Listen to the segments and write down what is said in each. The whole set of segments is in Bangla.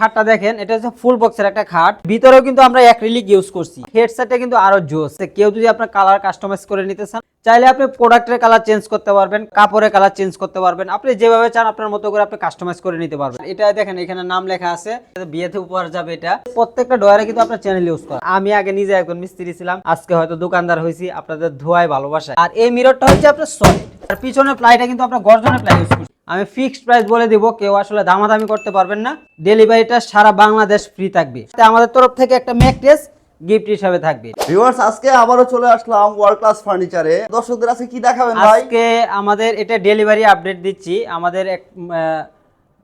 খাটটা দেখেন, এটা হচ্ছে ফুল বক্সের একটা খাট। ভিতরেও কিন্তু আমরা অ্যাক্রিলিক ইউজ করছি। হেডসেটটা কিন্তু আরও জোস কেউ যদি আপনার কালার কাস্টমাইজ করে নিতে চান, চাইলে আপনি প্রোডাক্টের কালার চেঞ্জ করতে পারবেন, কাপড়ের কালার চেঞ্জ করতে পারবেন। আপনি যেভাবে চান, আপনার মতো করে আপনি কাস্টমাইজ করে নিতে পারবেন। এটা দেখেন, এখানে নাম লেখা আছে। বিয়েতে উপহার যাবে এটা। প্রত্যেকটা ডয়ারে কিন্তু আপনার চ্যানেল ইউজ করা। আমি আগে নিজে একজন মিস্ত্রি ছিলাম। আজকে হয়তো দোকানদার হয়েছি। আপনাদের ধোয়ায় ভালোবাসা আর এই মিররটা হচ্ছে আপনার সলিড আর পিছনের প্লাইটা কিন্তু আপনার গর্জনের প্লাই ইউজ করছি। আমি ফিক্সড প্রাইস বলে দিব কেউ আসলে দামাদামি করতে পারবেন না। ডেলিভারিটা সারা বাংলাদেশ ফ্রি থাকবে। আমাদের তরফ থেকে একটা ম্যাকড্রেস গিফট হিসাবে থাকবে। ভিউয়ার্স আজকে আবারও চলে আসলাম ওয়ার্ল্ড ক্লাস ফার্নিচারে দর্শকদের আজকে কি দেখাবেন ভাই? আজকে আমাদের এটা ডেলিভারি আপডেট দিচ্ছি। আমাদের এক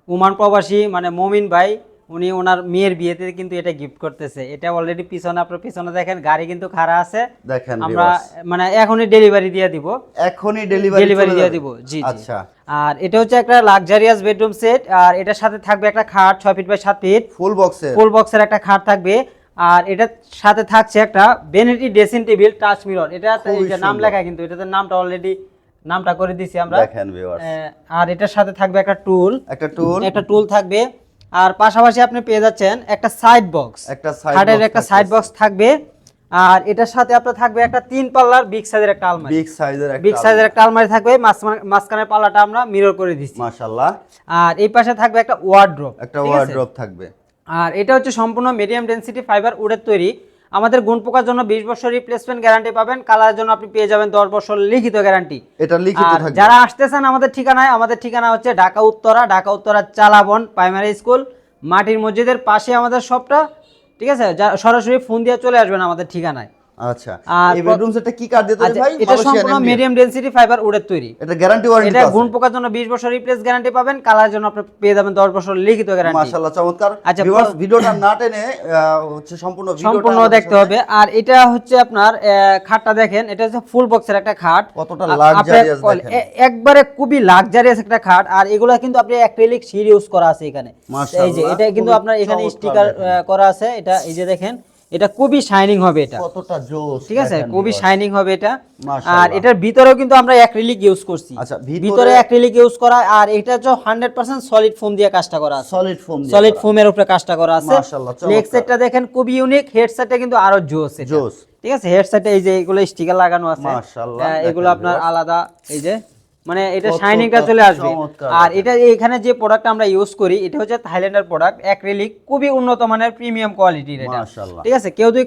ওমান প্রবাসী মানে মমিন ভাই উনি ওনার মেয়ের বিয়েতে কিন্তু এটা গিফট করতেছে। এটা অলরেডি পিছনে আপনার পিছনে দেখেন গাড়ি কিন্তু খাড়া আছে। দেখেন আমরা মানে এখনই ডেলিভারি দিয়ে দিব। এখনই ডেলিভারি ডেলিভারি দিয়ে দিব জি আচ্ছা। আর এটা হচ্ছে একটা লাক্সারিয়াস বেডরুম সেট আর এটার সাথে থাকবে একটা খাট ছয় ফিট বাই সাত ফিট ফুল বক্সে ফুল বক্সের একটা খাট থাকবে। আর এটার সাথে থাকছে একটা vanity dressing table touch mirror এটা নাম লেখা কিন্তু এটাতে নামটা অলরেডি নামটা করে দিছি আমরা। দেখেন ভিউয়ার্স আর এটার সাথে থাকবে একটা টুল একটা টুল একটা টুল থাকবে। আর পাশাপাশি আপনি পেয়ে যাচ্ছেন একটা সাইড বক্স একটা সাইড একটা সাইড বক্স থাকবে। আর এটার সাথে আপনার থাকবে একটা তিন পাল্লার বিগ সাইজের একটা আলমারি। বিগ সাইজের একটা বিগ সাইজের একটা আলমারি থাকবে। মাঝখানে- মাঝখানের পাল্লাটা আমরা মিরর করে দিচ্ছি। মাশাআল্লাহ। আর এই পাশে থাকবে একটা ওয়ার্ড্রপ একটা ওয়ার্ড্রপ থাকবে। আর এটা হচ্ছে সম্পূর্ণ মিডিয়াম ডেনসিটি ফাইবার উডের তৈরি। আমাদের গুণ পোকার জন্য বিশ বছর রিপ্লেসমেন্ট গ্যারান্টি পাবেন কালারের জন্য আপনি পেয়ে যাবেন দশ বছর লিখিত গ্যারান্টি এটা লিখিত যারা আসতেছেন আমাদের ঠিকানায় আমাদের ঠিকানা হচ্ছে ঢাকা উত্তরা ঢাকা উত্তরা চালাবন প্রাইমারি স্কুল মাটির মসজিদের পাশে আমাদের সবটা ঠিক আছে? যা- সরাসরি ফোন দিয়ে চলে আসবেন আমাদের ঠিকানায়। আচ্ছা। আর এই বেডরুম সেটটা কি কাঠ দিয়ে তৈরি আচ্ছা, ভাই? এটা সম্পূর্ণ মিডিয়াম ডেনসিটি ফাইবার উডের তৈরি। এটা গ্যারান্টি ওয়ারেন্টি এটা গুণ পোকার জন্য বিশ বছর রিপ্লেস গ্যারান্টি পাবেন কালারের জন্য আপনি পেয়ে যাবেন দশ বছর লিখিত গ্যারান্টি মাশাআল্লাহ চমৎকার। আচ্ছা, ভিউয়ার্স ভিডিওটা না টেনে হচ্ছে সম্পূর্ণ ভিডিওটা সম্পূর্ণ দেখতে হবে। আর এটা হচ্ছে আপনার খাটটা দেখেন এটা হচ্ছে ফুল বক্সের একটা খাট। কতটা আ- দেখেন। একবারে খুবই লাক্সারিয়াস একটা খাট আর এগুলা কিন্তু আপনি অ্যাক্রিলিক শীট ইউজ করা আছে এখানে। এই যে এটা কিন্তু আপনার এখানে স্টিকার করা আছে। এটা এই যে দেখেন এটা খুবই শাইনিং হবে এটা। কতটা জোস ঠিক আছে? খুবই শাইনিং হবে এটা। আর এটার ভিতরেও কিন্তু আমরা অ্যাক্রিলিক ইউজ করছি। আচ্ছা, ভিতরে- অ্যাক্রিলিক ইউজ করা আর এটা হান্ড্রেড পার্সেন্ট সলিড ফোম দিয়ে কাজটা করা আছে। সলিড ফোম সলিড ফোমের উপরে কাজটা করা আছে। লেগ সেটটা দেখেন খুবই ইউনিক হেডসেটটা কিন্তু আরও জোস এটা। জোস। ঠিক আছে? হেডসেটে এই যে এগুলো স্টিকার লাগানো আছে। মাশাআল্লাহ, এগুলো আপনার আলাদা। এই যে মানে এটা শাইনিংটা চলে আসবে। আর এটা এখানে যে প্রোডাক্ট আমরা ইউজ করি এটা হচ্ছে থাইল্যান্ডের প্রোডাক্ট অ্যাক্রিলিক খুবই উন্নত মানের প্রিমিয়াম কোয়ালিটির এটা। ঠিক আছে? কেউ যদি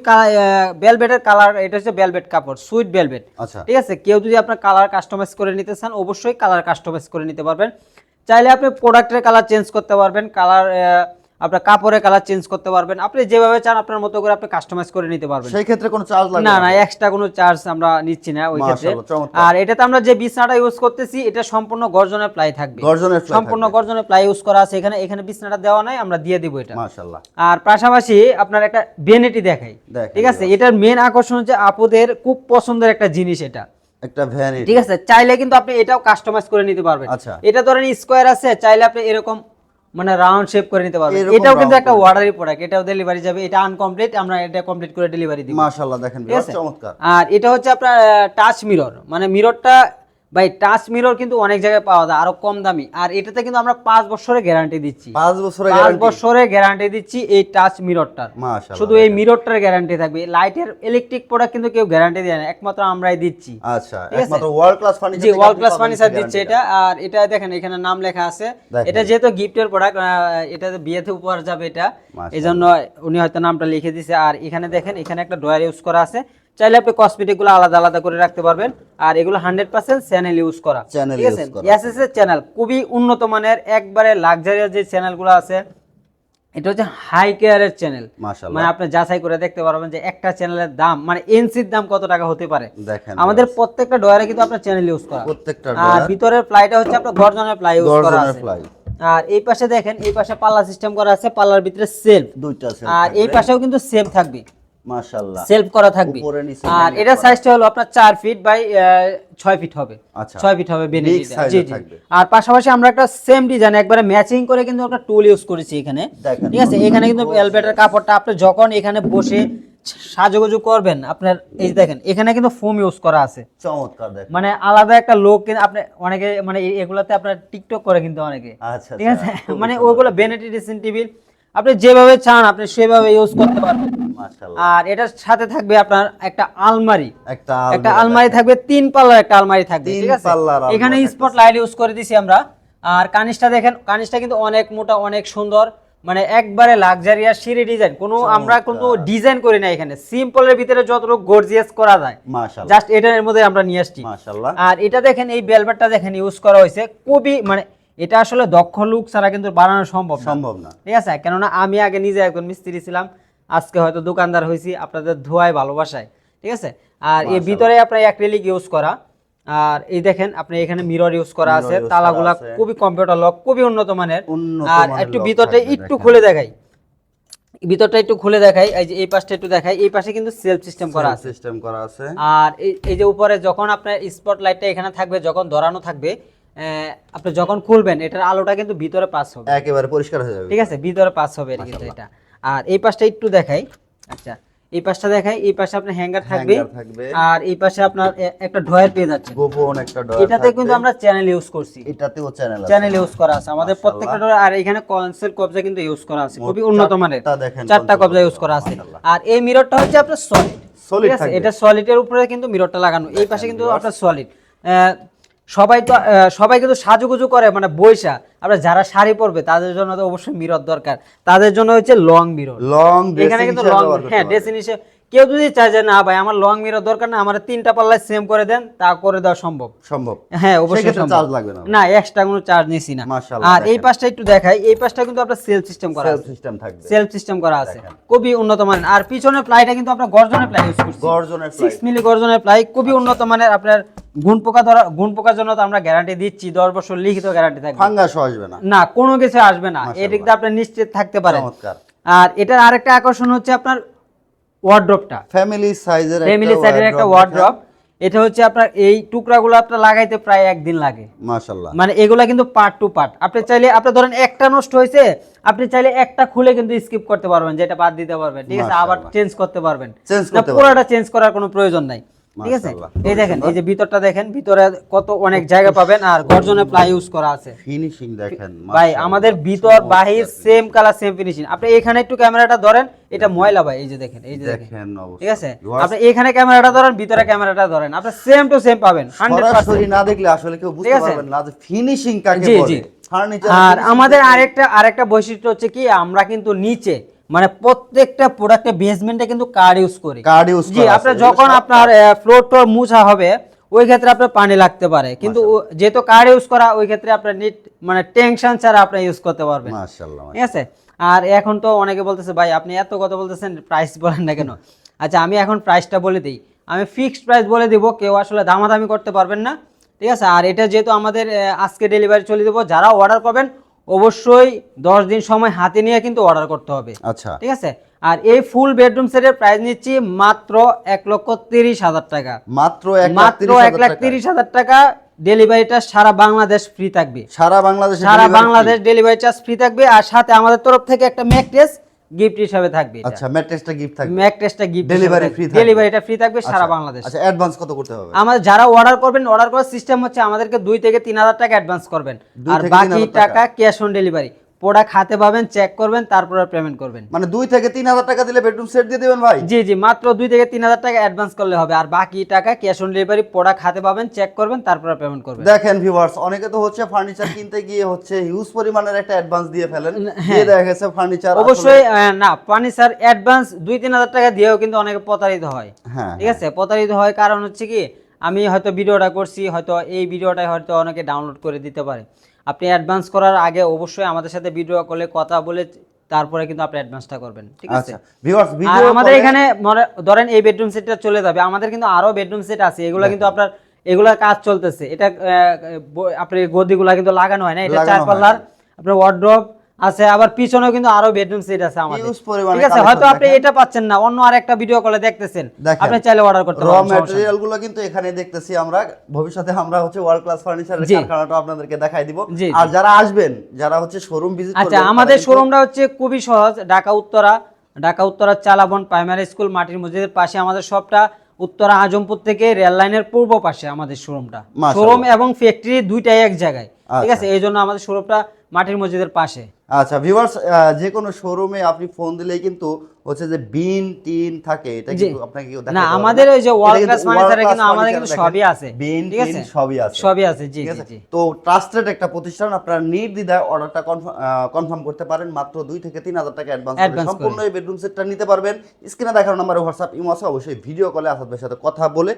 বেলভেটের কালার এটা হচ্ছে বেলভেট কাপড় সুইট বেলভেট আচ্ছা। ঠিক আছে? কেউ যদি আপনার কালার কাস্টমাইজ করে নিতে চান অবশ্যই কালার কাস্টমাইজ করে নিতে পারবেন। চাইলে আপনি প্রোডাক্টের কালার চেঞ্জ করতে পারবেন। কালার আপনার কাপড়ের কালার চেঞ্জ করতে পারবেন। আপনি যেভাবে চান আপনার মতো করে আপনি কাস্টমাইজ করে নিতে পারবেন। সেই ক্ষেত্রে কোনো চার্জ লাগবে না না। এক্সট্রা কোনো চার্জ আমরা নিচ্ছি না ওই ক্ষেত্রে। আর এটাতে আমরা যে বিছনাটা ইউজ করতেছি এটা সম্পূর্ণ গর্জনের প্লাই থাকবে। গর্জনের সম্পূর্ণ গর্জনের প্লাই ইউজ করা আছে। এখানে এখানে বিছনাটা দেওয়া নাই আমরা দিয়ে দিব এটা। মাশাআল্লাহ। আর পাশাপাশি আপনার একটা বেনেটি দেখাই। ঠিক আছে? এটার মেন আকর্ষণ হচ্ছে আপুদের খুব পছন্দের একটা জিনিস এটা। একটা ভ্যানিটি ঠিক আছে? চাইলে কিন্তু আপনি এটাও কাস্টমাইজ করে নিতে পারবেন। আচ্ছা। এটা ধরেন স্কোয়ার আছে চাইলে আপনি এরকম মানে রাউন্ড শেপ করে নিতে পারবে। এটাও কিন্তু একটা অর্ডারই অর্ডারি প্রোডাক্ট এটাও ডেলিভারি যাবে এটা আনকমপ্লিট আমরা এটা কমপ্লিট করে ডেলিভারি দিই মাশাআল্লাহ দেখেন চমৎকার। আর এটা হচ্ছে আপনার টাচ মিরর মানে মিররটা ভাই টাচ মিরর কিন্তু অনেক জায়গায় পাওয়া যায় আরও কম দামি। আর এটাতে কিন্তু আমরা পাঁচ বছরের গ্যারান্টি দিচ্ছি। পাঁচ বছরের পাঁচ বছরের গ্যারান্টি দিচ্ছি এই টাচ মিররটার শুধু এই মিররটার গ্যারান্টি থাকবে। লাইটের ইলেকট্রিক প্রোডাক্ট কিন্তু কেউ গ্যারান্টি দেয় না একমাত্র আমরাই দিচ্ছি। আচ্ছা একমাত্র ওয়ার্ল্ড ক্লাস ফার্নিচার জি ওয়ার্ল্ড ক্লাস ফার্নিচার দিচ্ছে এটা। আর এটা দেখেন এখানে নাম লেখা আছে। এটা যেহেতু গিফটের প্রোডাক্ট এটা বিয়েতে উপহার যাবে এটা। মাশাআল্লাহ। এই জন্য উনি হয়তো নামটা লিখে দিছে। আর এখানে দেখেন এখানে একটা ড্রয়ার ইউজ করা আছে। চাইলে আপনি কসমেটিকগুলো আলাদা আলাদা করে রাখতে পারবেন। আর এগুলো হান্ড্রেড পার্সেন্ট চ্যানেল ইউজ করা। ঠিক আছে? use করা। এর চ্যানেল খুবই উন্নত মানের একবারে লাক্সারিয়াস যে চ্যানেলগুলো আছে এটা হচ্ছে হাই কেয়ারের চ্যানেল মানে আপনি যাচাই করে দেখতে পারবেন যে একটা চ্যানেলের দাম মানে এনসির দাম কত টাকা হতে পারে। আমাদের প্রত্যেকটা ডয়ারে কিন্তু আপনার চ্যানেল ইউজ করা। প্রত্যেকটা আর ভিতরের প্লাইটা হচ্ছে আপনার গর্জনের প্লাই ইউজ করা আছে। আর এই পাশে দেখেন এই পাশে পাল্লা সিস্টেম করা আছে পাল্লার ভিতরে সেলফ দুইটা আর এই পাশেও কিন্তু সেলফ থাকবে। মাশাআল্লাহ। সেলফ করা থাকবে। আর এটা সাইজটা হলো আপনার চার ফিট বাই ছয় ফিট হবে। আচ্ছা। ছয় ফিট হবে জি জি। আর পাশাপাশি আমরা একটা সেম ডিজাইন একবারে ম্যাচিং করে কিন্তু একটা টুল ইউজ করেছি এখানে। ঠিক আছে? এখানে কিন্তু এলবেটার কাপড়টা আপনি যখন এখানে বসে সাজুগুজু করবেন আপনার এই দেখেন এখানে কিন্তু ফোম ইউজ করা আছে। চমৎকার দেখেন। মানে আলাদা একটা লোক আপনি অনেকে মানে এগুলাতে আপনার টিকটক করে কিন্তু অনেকে। আচ্ছা ঠিক আছে? আচ্ছা, মানে। ওইগুলো বেনেটি ড্রেসিং টেবিল আপনি যেভাবে চান আপনি সেভাবে ইউজ করতে পারবেন। আর এটার সাথে থাকবে আপনার একটা আলমারি। একটা একটা আলমারি থাকবে তিন পাল্লার একটা আলমারি থাকবে ঠিক আছে? এখানে স্পট লাইট ইউজ করে দিছি আমরা। আর কানিসটা দেখেন কানিসটা কিন্তু অনেক মোটা অনেক সুন্দর। মানে একবারে লাক্সারিয়াস সিঁড়ি ডিজাইন কোনো আমরা কোনো ডিজাইন করি না এখানে। সিম্পলের ভিতরে যতটুকু গর্জিয়াস করা যায়। জাস্ট এটার মধ্যে আমরা নিয়ে আসছি। আর এটা দেখেন এই বেলভেটটা দেখেন ইউজ করা হয়েছে। খুবই মানে এটা আসলে দক্ষ লুক ছাড়া কিন্তু বানানো সম্ভব না। সম্ভব না। ঠিক আছে? কেননা আমি আগে নিজে একজন মিস্ত্রি ছিলাম। আজকে হয়তো দোকানদার হয়েছি আপনাদের ধোয়ায় ভালোবাসায় ঠিক আছে? আর এর ভিতরে আপনার অ্যাক্রিলিক ইউজ করা। আর এই দেখেন আপনি এখানে মিরর ইউজ করা আছে তালাগুলা খুবই কম্পিউটার লক খুবই উন্নত মানের। আর একটু ভিতরটা একটু খুলে দেখাই। ভিতরটা একটু খুলে দেখাই এই যে এই পাশটা একটু দেখাই এই পাশে কিন্তু সেলফ সিস্টেম করা আছে। সিস্টেম করা আছে। আর এই এই যে উপরে যখন আপনার স্পট লাইটটা এখানে থাকবে যখন ধরানো থাকবে আহ, আপনি যখন খুলবেন এটার আলোটা কিন্তু ভিতরে পাস হবে। একেবারে পরিষ্কার হয়ে যাবে। ঠিক আছে? ভিতরে পাস হবে এর কিন্তু এটা। আর এই পাশটা একটু দেখাই। আচ্ছা এই পাশটা দেখাই এই পাশে আপনার হ্যাঙ্গার থাকবে। আর এই পাশে আপনার একটা ড্রয়ার পেয়ে যাচ্ছে গোপন একটা ডয়ার এটাতে কিন্তু আমরা চ্যানেল ইউজ করছি। এটাতেও চ্যানেল আছে। চ্যানেল ইউজ করা আছে। আমাদের প্রত্যেকটা ড্রয়ার আর এখানে কনসেল কবজা কিন্তু ইউজ করা আছে। খুবই উন্নত মানের। চারটা কবজা ইউজ করা আছে। আর এই মিররটা হচ্ছে আপনার সলিড ঠিক আছে। এটা সলিডের উপরে কিন্তু মিররটা লাগানো। এই পাশে কিন্তু। আপনার সলিড সবাই তো সবাই কিন্তু সাজুগুজু করে মানে বৈশা আপনার যারা শাড়ি পরবে তাদের জন্য তো অবশ্যই মিরর দরকার। তাদের জন্য হচ্ছে লং মিরর লং এখানে কিন্তু লং হ্যাঁ ড্রেসিং হিসেবে কেউ যদি চায় যে না ভাই আমার লং মিরর দরকার না আমার তিনটা পাল্লায় সেম করে দেন তা করে দেওয়া সম্ভব। সম্ভব। হ্যাঁ অবশ্যই চার্জ লাগবে না। না এক্সট্রা কোনো চার্জ নিছি না। মাশাআল্লাহ, আর এই পাশটা একটু দেখাই এই পাশটা কিন্তু আপনার সেল সিস্টেম করা সেলফ সিস্টেম থাকবে। সেলফ সিস্টেম করা আছে। খুবই উন্নত মানের। আর পিছনের প্লাইটা কিন্তু আপনার গর্জনের প্লাই ইউজ করছি। গর্জনের সিক্স মিলি গর্জনের প্লাই খুবই উন্নত মানের। আপনার গুণ পোকা ধরা গুণ পোকার জন্য তো আমরা গ্যারান্টি দিচ্ছি দশ বছর লিখিত গ্যারান্টি থাকবে। ফাঙ্গাস আসবে না। না কোনো কিছু আসবে না। এদিক দিয়ে আপনি নিশ্চিত থাকতে পারেন আর এটার আরেকটা আকর্ষণ হচ্ছে আপনার ওয়ার্ড্রপটা ফ্যামিলি সাইজের ফ্যামিলি সাইজের একটা ওয়ার্ড্রপ এটা হচ্ছে আপনার এই টুকরাগুলো আপনার লাগাইতে প্রায় একদিন লাগে। মাশাআল্লাহ। মানে এগুলা কিন্তু পার্ট টু পার্ট আপনি চাইলে আপনি ধরেন একটা নষ্ট হয়েছে আপনি চাইলে একটা খুলে কিন্তু স্কিপ করতে পারবেন যেটা বাদ দিতে পারবেন। ঠিক আছে? আবার চেঞ্জ করতে পারবেন। পুরোটা চেঞ্জ করার কোনো প্রয়োজন নাই। ঠিক আছে? এই দেখেন এই যে ভিতরটা দেখেন ভিতরে কত অনেক জায়গা পাবেন আর গর্জনের প্লাই ইউজ করা আছে। ফিনিশিং দেখেন ভাই আমাদের ভিতর বাহির সেম কালার সেম ফিনিশিং আপনি এখানে একটু ক্যামেরাটা ধরেন এটা ময়লা ভাই এই যে দেখেন এই যে দেখেন। দেখেন ঠিক আছে? আপনি এখানে ক্যামেরাটা ধরেন ভিতরে ক্যামেরাটা ধরেন। আপনি সেম টু সেম পাবেন 100% না দেখলে আসলে কেউ বুঝতে পারবেন না যে ফিনিশিং কাকে বলে। আর আমাদের আরেকটা আরেকটা বৈশিষ্ট্য হচ্ছে কি আমরা কিন্তু নিচে মানে প্রত্যেকটা প্রোডাক্টে বেসমেন্টে কিন্তু কার্ড ইউজ করি। কার্ড ইউজ জি আপনার যখন আপনার ফ্লোর টোর মুছা হবে ওই ক্ষেত্রে আপনার পানি লাগতে পারে। কিন্তু যেহেতু কার্ড ইউজ করা ওই ক্ষেত্রে আপনার নিট মানে টেনশন ছাড়া আপনি ইউজ করতে পারবেন। ঠিক আছে? আর এখন তো অনেকে বলতেছে ভাই আপনি এত কথা বলতেছেন প্রাইস বলেন না কেন? আচ্ছা আমি এখন প্রাইসটা বলে দিই। আমি ফিক্সড প্রাইস বলে দিব কেউ আসলে দামাদামি করতে পারবেন না। ঠিক আছে? আর এটা যেহেতু আমাদের আজকে ডেলিভারি চলে দেবো যারা অর্ডার করবেন অবশ্যই দশ দিন সময় হাতে নিয়ে কিন্তু অর্ডার করতে হবে। আচ্ছা। ঠিক আছে? আর এই ফুল বেডরুম সেটের প্রাইস নিচ্ছি মাত্র এক লক্ষ তিরিশ হাজার টাকা। মাত্র মাত্র এক লাখ। তিরিশ হাজার টাকা ডেলিভারিটা সারা বাংলাদেশ ফ্রি থাকবে। সারা বাংলাদেশ সারা বাংলাদেশ ডেলিভারি চার্জ ফ্রি থাকবে। আর সাথে আমাদের তরফ থেকে একটা ম্যাকট্রেস গিফট হিসাবে থাকবে। আচ্ছা ম্যাট্রেসটা গিফট থাকবে ম্যাট্রেসটা গিফট ডেলিভারি ফ্রি থাকবে। ডেলিভারিটা ফ্রি থাকবে সারা আচ্ছা, বাংলাদেশ আচ্ছা অ্যাডভান্স কত করতে হবে আমাদের যারা অর্ডার করবেন অর্ডার করার সিস্টেম হচ্ছে আমাদেরকে দুই থেকে তিন হাজার টাকা অ্যাডভান্স করবেন আর বাকি। টাকা ক্যাশ অন ডেলিভারি প্রোডাক্ট হাতে পাবেন চেক করবেন তারপরে পেমেন্ট করবেন। মানে দুই থেকে তিন হাজার টাকা দিলে বেডরুম সেট দিয়ে দেবেন ভাই? জি জি মাত্র দুই থেকে তিন হাজার টাকা অ্যাডভান্স করলে হবে। আর বাকি টাকা ক্যাশ অন ডেলিভারি প্রোডাক্ট হাতে পাবেন চেক করবেন তারপরে পেমেন্ট করবেন। দেখেন ভিউয়ার্স অনেকে তো হচ্ছে ফার্নিচার কিনতে গিয়ে হচ্ছে হিউজ পরিমাণের একটা অ্যাডভান্স দিয়ে ফেলেন। হ্যাঁ। দিয়ে দেখা গেছে ফার্নিচার অবশ্যই না ফার্নিচার অ্যাডভান্স দুই তিন হাজার টাকা দিয়েও কিন্তু অনেকে প্রতারিত হয়। হ্যাঁ ঠিক আছে? প্রতারিত হয় কারণ হচ্ছে কি আমি হয়তো ভিডিওটা করছি হয়তো এই ভিডিওটা হয়তো অনেকে ডাউনলোড করে দিতে পারে। আপনি অ্যাডভান্স করার আগে অবশ্যই আমাদের সাথে ভিডিও কলে কথা বলে তারপরে কিন্তু আপনি অ্যাডভান্সটা করবেন ঠিক আছে? আচ্ছা ভিউয়ার্স ভিডিও আমাদের এখানে ধরেন এই বেডরুম সেটটা চলে যাবে আমাদের কিন্তু আরও বেডরুম সেট আছে এগুলো কিন্তু আপনার এগুলোর কাজ চলতেছে এটা আপনি গদিগুলো কিন্তু লাগানো হয় না এটা চারপাল্লার চার পাল্লার আপনার ওয়ার্ড্রপ আছে আবার পিছনেও কিন্তু আরও বেডরুম সেট আছে আমাদের। ঠিক আছে হয়তো আপনি এটা পাচ্ছেন না অন্য আরেকটা ভিডিও কলে দেখতেছেন। আপনি চাইলে অর্ডার করতে র পারেন নেই। ম্যাটেরিয়ালগুলো কিন্তু এখানে দেখতেছি আমরা। ভবিষ্যতে আমরা হচ্ছে ওয়ার্ল্ড ক্লাস ফার্নিচারের কারখানাটা আপনাদেরকে দেখাই দিব। আর যারা আসবেন যারা হচ্ছে শোরুম ভিজিট করবেন আচ্ছা আমাদের শোরুমটা হচ্ছে খুবই সহজ ঢাকা উত্তরা। ঢাকা উত্তরা চালাবন প্রাইমারি স্কুল মাটির মসজিদের পাশে আমাদের সবটা উত্তরা আজমপুর থেকে রেল লাইনের পূর্ব পাশে আমাদের শোরুমটা শোরুম এবং ফ্যাক্টরি দুইটাই এক জায়গায়। ঠিক আচ্ছা। আছে এই জন্য আমাদের শোরুমটা মাটির মসজিদের পাশে। আচ্ছা ভিউয়ার্স যে কোনো শোরুমে আপনি ফোন দিলেই কিন্তু হচ্ছে যে বিন টিন থাকে। এটা। কিন্তু আপনাকে কেউ দেখাতে না আমাদের ওই যে ওয়ার্ল্ড ক্লাস ফার্নিচারে world কিন্তু আমাদের কিন্তু সবই আছে বিন ঠিক টিন আছে? সবই আছে। সবই আছে জি জি তো ট্রাস্টেড একটা প্রতিষ্ঠান আপনারা নির্দ্বিধায় অর্ডারটা কনফার্ম করতে পারেন। মাত্র দুই থেকে তিন হাজার টাকা অ্যাডভান্স করে। সম্পূর্ণ এই বেডরুম সেটটা নিতে পারবেন। স্ক্রিনে দেখানো নাম্বারে হোয়াটসঅ্যাপ ইমো আছে। অবশ্যই ভিডিও কলে আসাদ ভাইয়ের সাথে কথা বলে